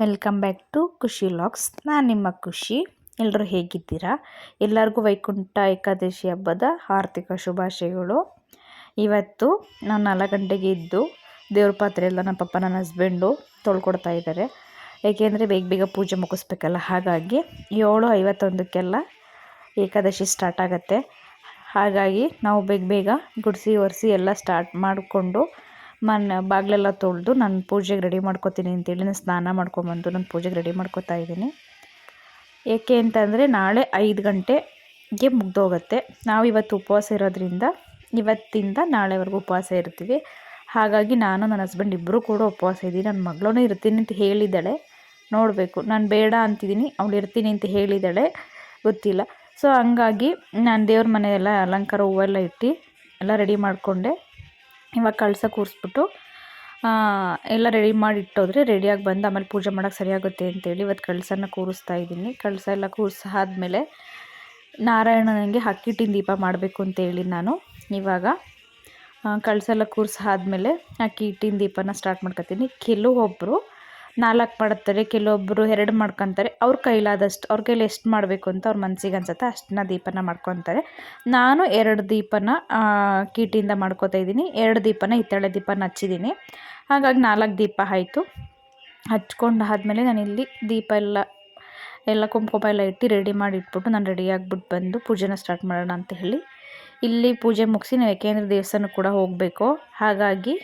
Welcome back to Khushi logs ನಾನು ನಿಮ್ಮ ಖುಷಿ ಎಲ್ಲರೂ ಹೇಗಿದ್ದೀರಾ? ಎಲ್ಲರಿಗೂ ವೈಕುಂಠ ಏಕಾದಶಿ ಹಬ್ಬದ ಆರ್ಥಿಕ ಶುಭಾಶಯಗಳು. ಇವತ್ತು ನಾನು ನಾಲ್ಕು ಗಂಟೆಗೆ ಇದ್ದು ದೇವ್ರ ಪಾತ್ರೆ ಎಲ್ಲ ನಮ್ಮ ಪಪ್ಪ, ನನ್ನ ಹಸ್ಬೆಂಡು ತೊಳ್ಕೊಡ್ತಾ ಇದ್ದಾರೆ ಏಕೆಂದರೆ ಬೇಗ ಬೇಗ ಪೂಜೆ ಮುಗಿಸ್ಬೇಕಲ್ಲ, ಹಾಗಾಗಿ ಏಳು ಐವತ್ತೊಂದಕ್ಕೆಲ್ಲ ಏಕಾದಶಿ ಸ್ಟಾರ್ಟ್ ಆಗುತ್ತೆ. ಹಾಗಾಗಿ ನಾವು ಬೇಗ ಬೇಗ ಗುಡಿಸಿ ಒರೆಸಿ ಎಲ್ಲ ಸ್ಟಾರ್ಟ್ ಮಾಡಿಕೊಂಡು ಮನೆ ಬಾಗಿಲೆಲ್ಲ ತೊಳೆದು ನಾನು ಪೂಜೆಗೆ ರೆಡಿ ಮಾಡ್ಕೋತೀನಿ ಅಂತೇಳಿ ನಾನು ಸ್ನಾನ ಮಾಡ್ಕೊಂಬಂದು ನಾನು ಪೂಜೆಗೆ ರೆಡಿ ಮಾಡ್ಕೋತಾ ಇದ್ದೀನಿ. ಏಕೆ ಅಂತಂದರೆ ನಾಳೆ ಐದು ಗಂಟೆಗೆ ಮುಗ್ದೋಗುತ್ತೆ. ನಾವು ಇವತ್ತು ಉಪವಾಸ ಇರೋದ್ರಿಂದ ಇವತ್ತಿಂದ ನಾಳೆವರೆಗೂ ಉಪವಾಸ ಇರ್ತೀವಿ. ಹಾಗಾಗಿ ನಾನು ನನ್ನ ಹಸ್ಬೆಂಡ್ ಇಬ್ಬರೂ ಕೂಡ ಉಪವಾಸ ಇದ್ದೀನಿ ನನ್ನ ಮಗಳೂ ಇರ್ತೀನಿ ಅಂತ ಹೇಳಿದ್ದಾಳೆ. ನೋಡಬೇಕು. ನಾನು ಬೇಡ ಅಂತಿದ್ದೀನಿ. ಅವಳು ಇರ್ತೀನಿ ಅಂತ ಹೇಳಿದ್ದಾಳೆ. ಗೊತ್ತಿಲ್ಲ. ಸೊ ಹಂಗಾಗಿ ನಾನು ದೇವ್ರ ಮನೆಯೆಲ್ಲ ಅಲಂಕಾರ ಹೂವೆಲ್ಲ ಇಟ್ಟು ಎಲ್ಲ ರೆಡಿ ಮಾಡಿಕೊಂಡೆ. ಇವಾಗ ಕಳಸ ಕೂರಿಸ್ಬಿಟ್ಟು ಎಲ್ಲ ರೆಡಿ ಮಾಡಿ ಇಟ್ಟೋದ್ರೆ ರೆಡಿಯಾಗಿ ಬಂದು ಆಮೇಲೆ ಪೂಜೆ ಮಾಡೋಕ್ಕೆ ಸರಿಯಾಗುತ್ತೆ ಅಂತೇಳಿ ಇವತ್ತು ಕಳಸನ ಕೂರಿಸ್ತಾ ಇದ್ದೀನಿ. ಕಳಸ ಎಲ್ಲ ಕೂರಿಸ ಆದಮೇಲೆ ನಾರಾಯಣನಿಗೆ ಅಕ್ಕಿಟ್ಟಿನ ದೀಪ ಮಾಡಬೇಕು ಅಂತೇಳಿ ನಾನು. ಇವಾಗ ಕಳಸ ಎಲ್ಲ ಕೂರಿಸಿ ಆದಮೇಲೆ ಅಕ್ಕಿ ಹಿಟ್ಟಿನ ದೀಪನ ಸ್ಟಾರ್ಟ್ ಮಾಡ್ಕೊತೀನಿ ಕೆಲವೊಬ್ಬರು ನಾಲ್ಕು ಮಾಡ್ತಾರೆ ಕೆಲವೊಬ್ಬರು ಎರಡು ಮಾಡ್ಕೊತಾರೆ. ಅವ್ರ ಕೈಲಾದಷ್ಟು, ಅವ್ರ ಕೈಲಿ ಎಷ್ಟು ಮಾಡಬೇಕು ಅಂತ ಅವ್ರ ಮನಸ್ಸಿಗೆ ಅನ್ಸುತ್ತೆ. ಅಷ್ಟನ್ನ ದೀಪನ ಮಾಡ್ಕೊತಾರೆ. ನಾನು ಎರಡು ದೀಪನ ಕೀಟಿಯಿಂದ ಮಾಡ್ಕೋತಾ ಇದ್ದೀನಿ. ಎರಡು ದೀಪನ, ಹಿತ್ತಾಳೆ ದೀಪನ ಹಚ್ಚಿದ್ದೀನಿ. ಹಾಗಾಗಿ ನಾಲ್ಕು ದೀಪ ಆಯಿತು. ಹಚ್ಕೊಂಡು ಆದಮೇಲೆ ನಾನಿಲ್ಲಿ ದೀಪ ಎಲ್ಲ ಎಲ್ಲ ಕುಂಕುಮ ಎಲ್ಲ ಇಟ್ಟು ರೆಡಿ ಮಾಡಿ ಇಟ್ಬಿಟ್ಟು ನಾನು ರೆಡಿ ಆಗಿಬಿಟ್ಟು ಬಂದು ಪೂಜೆನ ಸ್ಟಾರ್ಟ್ ಮಾಡೋಣ ಅಂತ ಹೇಳಿ ಇಲ್ಲಿ ಪೂಜೆ ಮುಗಿಸಿ ನಾವು ಏಕೆಂದ್ರೆ ದೇವಸ್ಥಾನಕ್ಕೆ ಕೂಡ ಹೋಗಬೇಕು. ಹಾಗಾಗಿ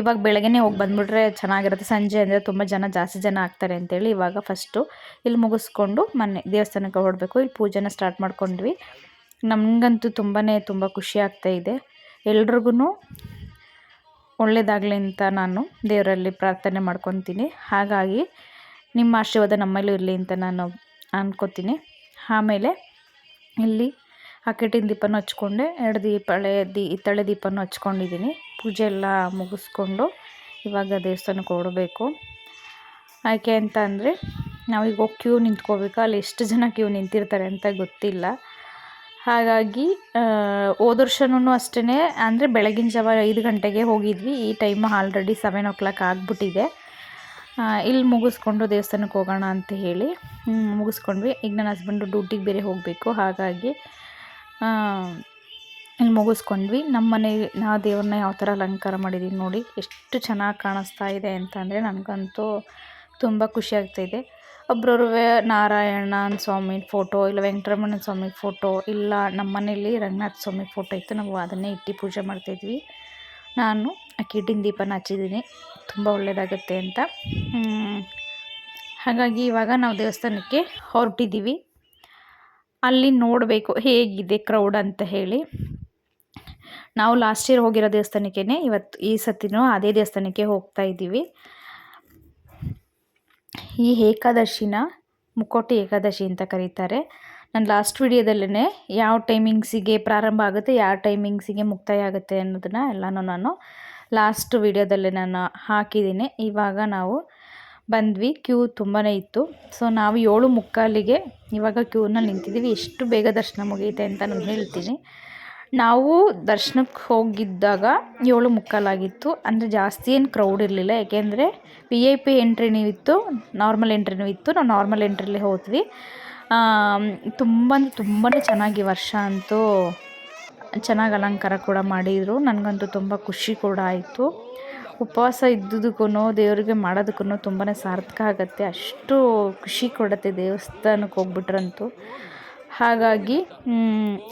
ಇವಾಗ ಬೆಳಗ್ಗೆನೇ ಹೋಗಿ ಬಂದುಬಿಟ್ರೆ ಚೆನ್ನಾಗಿರುತ್ತೆ. ಸಂಜೆ ಅಂದರೆ ತುಂಬ ಜನ, ಜಾಸ್ತಿ ಜನ ಆಗ್ತಾರೆ ಅಂತೇಳಿ ಇವಾಗ ಫಸ್ಟು ಇಲ್ಲಿ ಮುಗಿಸ್ಕೊಂಡು ಮನೆ, ದೇವಸ್ಥಾನಕ್ಕೆ ಹೊರಡಬೇಕು. ಇಲ್ಲಿ ಪೂಜೆನ ಸ್ಟಾರ್ಟ್ ಮಾಡ್ಕೊಂಡ್ವಿ. ನಮಗಂತೂ ತುಂಬಾ ತುಂಬ ಖುಷಿ ಆಗ್ತಾಯಿದೆ ಎಲ್ರಿಗೂ ಒಳ್ಳೆಯದಾಗಲಿ ಅಂತ ನಾನು ದೇವರಲ್ಲಿ ಪ್ರಾರ್ಥನೆ ಮಾಡ್ಕೊತೀನಿ. ಹಾಗಾಗಿ, ನಿಮ್ಮ ಆಶೀರ್ವಾದ ನಮ್ಮಲ್ಲೂ ಇರಲಿ ಅಂತ ನಾನು ಅಂದ್ಕೋತೀನಿ ಆಮೇಲೆ, ಇಲ್ಲಿ ಹಕ್ಕಿಟ್ಟಿನ ದೀಪನೂ ಹಚ್ಕೊಂಡೆ. ಎರಡು ದೀಪ, ಹಳೆ ದೀ ಹಿತ್ತಳೆ ದೀಪನೂ ಹಚ್ಕೊಂಡಿದ್ದೀನಿ. ಪೂಜೆ ಎಲ್ಲ ಮುಗಿಸ್ಕೊಂಡು ಇವಾಗ ದೇವಸ್ಥಾನಕ್ಕೆ ಹೊರಡಬೇಕು. ಯಾಕೆ ಅಂತ ಅಂದರೆ, ನಾವೀಗ ಹೋಗಿ ಕ್ಯೂ ನಿಂತ್ಕೋಬೇಕು. ಅಲ್ಲಿ ಎಷ್ಟು ಜನ ಕ್ಯೂ ನಿಂತಿರ್ತಾರೆ ಅಂತ ಗೊತ್ತಿಲ್ಲ. ಹಾಗಾಗಿ ಹೋದ ವರ್ಷನೂ ಅಷ್ಟೇ ಅಂದರೆ ಬೆಳಗಿನ ಜಾವ ಐದು ಗಂಟೆಗೆ ಹೋಗಿದ್ವಿ. ಈ time already seven o'clock ಆಗಿಬಿಟ್ಟಿದೆ ಇಲ್ಲಿ ಮುಗಿಸ್ಕೊಂಡು ದೇವಸ್ಥಾನಕ್ಕೆ ಹೋಗೋಣ ಅಂತ ಹೇಳಿ ಮುಗಿಸ್ಕೊಂಡ್ವಿ. ಈಗ ನನ್ನ ಹಸ್ಬೆಂಡು ಡ್ಯೂಟಿಗೆ ಬೇರೆ ಹೋಗಬೇಕು. ಹಾಗಾಗಿ ಮುಗಿಸ್ಕೊಂಡ್ವಿ. ನಮ್ಮ ಮನೆ, ನಾ ದೇವ್ರನ್ನ ಯಾವ ಥರ ಅಲಂಕಾರ ಮಾಡಿದ್ದೀನಿ ನೋಡಿ, ಎಷ್ಟು ಚೆನ್ನಾಗಿ ಕಾಣಿಸ್ತಾ ಇದೆ ಅಂತಂದರೆ ನನಗಂತೂ ತುಂಬ ಖುಷಿ ಆಗ್ತಾಯಿದೆ ನಾರಾಯಣನ ಸ್ವಾಮಿ ಫೋಟೋ ಇಲ್ಲ ವೆಂಕಟರಮಣ ಸ್ವಾಮಿ ಫೋಟೋ ಇಲ್ಲ ನಮ್ಮ ಮನೇಲಿ ರಂಗನಾಥ ಸ್ವಾಮಿ ಫೋಟೋ ಇತ್ತು, ನಾವು ಅದನ್ನೇ ಇಟ್ಟು ಪೂಜೆ ಮಾಡ್ತಾಯಿದ್ವಿ ನಾನು ಆ ಕಿಟ್ಟಿನ ದೀಪನ ಹಚ್ಚಿದ್ದೀನಿ. ತುಂಬ ಒಳ್ಳೆಯದಾಗುತ್ತೆ ಅಂತ. ಹಾಗಾಗಿ ಇವಾಗ ನಾವು ದೇವಸ್ಥಾನಕ್ಕೆ ಹೊರಟಿದ್ದೀವಿ. ಅಲ್ಲಿ ನೋಡಬೇಕು ಹೇಗಿದೆ ಕ್ರೌಡ್ ಅಂತ ಹೇಳಿ. ನಾವು ಲಾಸ್ಟ್ ಇಯರ್ ಹೋಗಿರೋ ದೇವಸ್ಥಾನಕ್ಕೇ ಇವತ್ತು ಈ ಸತಿನೂ ಅದೇ ದೇವಸ್ಥಾನಕ್ಕೆ ಹೋಗ್ತಾ ಇದ್ದೀವಿ. ಈ ಏಕಾದಶಿನ ಮುಕ್ಕೋಟಿ ಏಕಾದಶಿ ಅಂತ ಕರೀತಾರೆ. ನಾನು ಲಾಸ್ಟ್ ವಿಡಿಯೋದಲ್ಲೇ ಯಾವ ಟೈಮಿಂಗ್ಸಿಗೆ ಪ್ರಾರಂಭ ಆಗುತ್ತೆ, ಯಾವ ಟೈಮಿಂಗ್ಸಿಗೆ ಮುಕ್ತಾಯ ಆಗುತ್ತೆ ಅನ್ನೋದನ್ನು ಎಲ್ಲನೂ ನಾನು ಲಾಸ್ಟ್ ವಿಡಿಯೋದಲ್ಲೇ ನಾನು ಹಾಕಿದ್ದೀನಿ. ಇವಾಗ ನಾವು ಬಂದ್ವಿ. ಕ್ಯೂ ತುಂಬಾ ಇತ್ತು. ಸೊ ನಾವು ಏಳು ಮುಕ್ಕಾಲಿಗೆ ಇವಾಗ ಕ್ಯೂನ ನಿಂತಿದ್ದೀವಿ. ಎಷ್ಟು ಬೇಗ ದರ್ಶನ ಮುಗಿಯುತ್ತೆ ಅಂತ ನಾನು ಹೇಳ್ತೀನಿ. ನಾವು ದರ್ಶನಕ್ಕೆ ಹೋಗಿದ್ದಾಗ ಏಳು ಮುಕ್ಕಾಲಾಗಿತ್ತು. ಅಂದರೆ ಜಾಸ್ತಿ ಏನು ಕ್ರೌಡ್ ಇರಲಿಲ್ಲ. ಯಾಕೆಂದರೆ ವಿ ಐ ಪಿ ಎಂಟ್ರಿನೂ ಇತ್ತು ನಾರ್ಮಲ್ ಎಂಟ್ರಿನೂ ಇತ್ತು. ನಾವು ನಾರ್ಮಲ್ ಎಂಟ್ರಿಲಿ ಹೋದ್ವಿ. ತುಂಬ ತುಂಬಾ ಚೆನ್ನಾಗಿ ವರ್ಷ ಅಂತೂ ಚೆನ್ನಾಗಿ ಅಲಂಕಾರ ಕೂಡ ಮಾಡಿದರು. ನನಗಂತೂ ತುಂಬ ಖುಷಿ ಕೂಡ ಆಯಿತು. ಉಪವಾಸ ಇದ್ದುದಕ್ಕೂ ದೇವರಿಗೆ ಮಾಡೋದಕ್ಕೂ ತುಂಬಾ ಸಾರ್ಥಕ ಆಗುತ್ತೆ. ಅಷ್ಟು ಖುಷಿ ಕೊಡುತ್ತೆ ದೇವಸ್ಥಾನಕ್ಕೆ ಹೋಗ್ಬಿಟ್ರಂತೂ. ಹಾಗಾಗಿ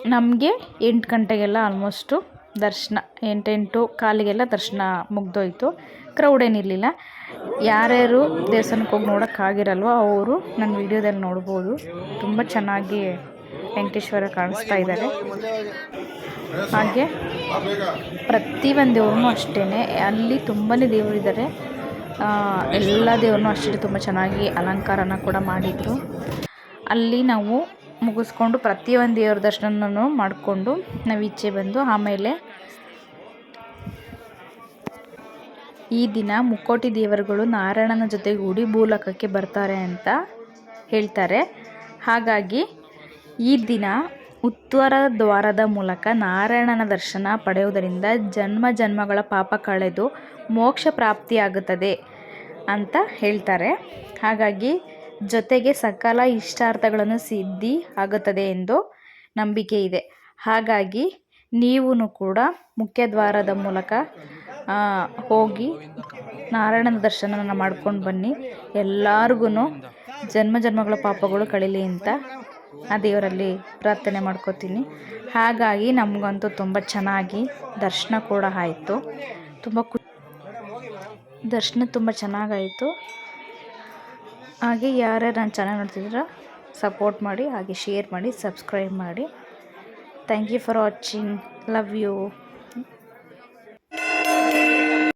ನಮಗೆ ಎಂಟು ಗಂಟೆಗೆಲ್ಲ ಆಲ್ಮೋಸ್ಟು ದರ್ಶನ, ಎಂಟೆಂಟು ಕಾಲಿಗೆಲ್ಲ ದರ್ಶನ ಮುಗ್ದೋಯ್ತು. ಕ್ರೌಡ್ ಏನಿರಲಿಲ್ಲ. ಯಾರ್ಯಾರು ದೇವಸ್ಥಾನಕ್ಕೆ ಹೋಗಿ ನೋಡೋಕ್ಕಾಗಿರಲ್ವ ಅವರು ನನ್ನ ವಿಡಿಯೋದಲ್ಲಿ ನೋಡ್ಬೋದು. ತುಂಬ ಚೆನ್ನಾಗಿ ವೆಂಕಟೇಶ್ವರ ಕಾಣಿಸ್ತಾ ಇದ್ದಾರೆ. ಹಾಗೆ ಪ್ರತಿಯೊಂದು ದೇವ್ರೂ ಅಷ್ಟೇ ಅಲ್ಲಿ ತುಂಬಾ ದೇವರಿದ್ದಾರೆ ಎಲ್ಲ ದೇವ್ರನ್ನೂ ಅಷ್ಟೇ ತುಂಬ ಚೆನ್ನಾಗಿ ಅಲಂಕಾರನ ಕೂಡ ಮಾಡಿದರು. ಅಲ್ಲಿ ನಾವು ಮುಗಿಸ್ಕೊಂಡು ಪ್ರತಿಯೊಂದು ದೇವ್ರ ದರ್ಶನನೂ ಮಾಡಿಕೊಂಡು ನಾವು ಈಚೆ ಬಂದು ಆಮೇಲೆ ಈ ದಿನ ಮುಕ್ಕೋಟಿ ದೇವರುಗಳು ನಾರಾಯಣನ ಜೊತೆಗೂಡಿ ಭೂಲೋಕಕ್ಕೆ ಬರ್ತಾರೆ ಅಂತ ಹೇಳ್ತಾರೆ. ಹಾಗಾಗಿ ಈ ದಿನ ಉತ್ತರ ದ್ವಾರದ ಮೂಲಕ ನಾರಾಯಣನ ದರ್ಶನ ಪಡೆಯುವುದರಿಂದ ಜನ್ಮ ಜನ್ಮಗಳ ಪಾಪ ಕಳೆದು ಮೋಕ್ಷ ಪ್ರಾಪ್ತಿಯಾಗುತ್ತದೆ ಅಂತ ಹೇಳ್ತಾರೆ. ಹಾಗಾಗಿ ಜೊತೆಗೆ ಸಕಲ ಇಷ್ಟಾರ್ಥಗಳನ್ನು ಸಿದ್ಧಿ ಆಗುತ್ತದೆ ಎಂದು ನಂಬಿಕೆ ಇದೆ. ಹಾಗಾಗಿ ನೀವೂ ಕೂಡ ಮುಖ್ಯದ್ವಾರದ ಮೂಲಕ ಹೋಗಿ ನಾರಾಯಣನ ದರ್ಶನವನ್ನು ಮಾಡ್ಕೊಂಡು ಬನ್ನಿ. ಎಲ್ಲರಿಗೂ ಜನ್ಮ ಜನ್ಮಗಳ ಪಾಪಗಳು ಕಳೀಲಿ ಅಂತ ಆ ದೇವರಲ್ಲಿ ಪ್ರಾರ್ಥನೆ ಮಾಡ್ಕೋತೀನಿ. ಹಾಗಾಗಿ ನಮಗಂತೂ ತುಂಬ ಚೆನ್ನಾಗಿ ದರ್ಶನ ಕೂಡ ಆಯಿತು. ತುಂಬ ಖು ದರ್ಶನ ತುಂಬ ಚೆನ್ನಾಗಾಯಿತು. ಹಾಗೆ ಯಾರ್ಯಾರು ನನ್ನ ಚೆನ್ನಾಗಿ ನೋಡ್ತಿದ್ದೀರ ಸಪೋರ್ಟ್ ಮಾಡಿ, ಹಾಗೆ ಶೇರ್ ಮಾಡಿ ಸಬ್ಸ್ಕ್ರೈಬ್ ಮಾಡಿ. Thank you for watching love you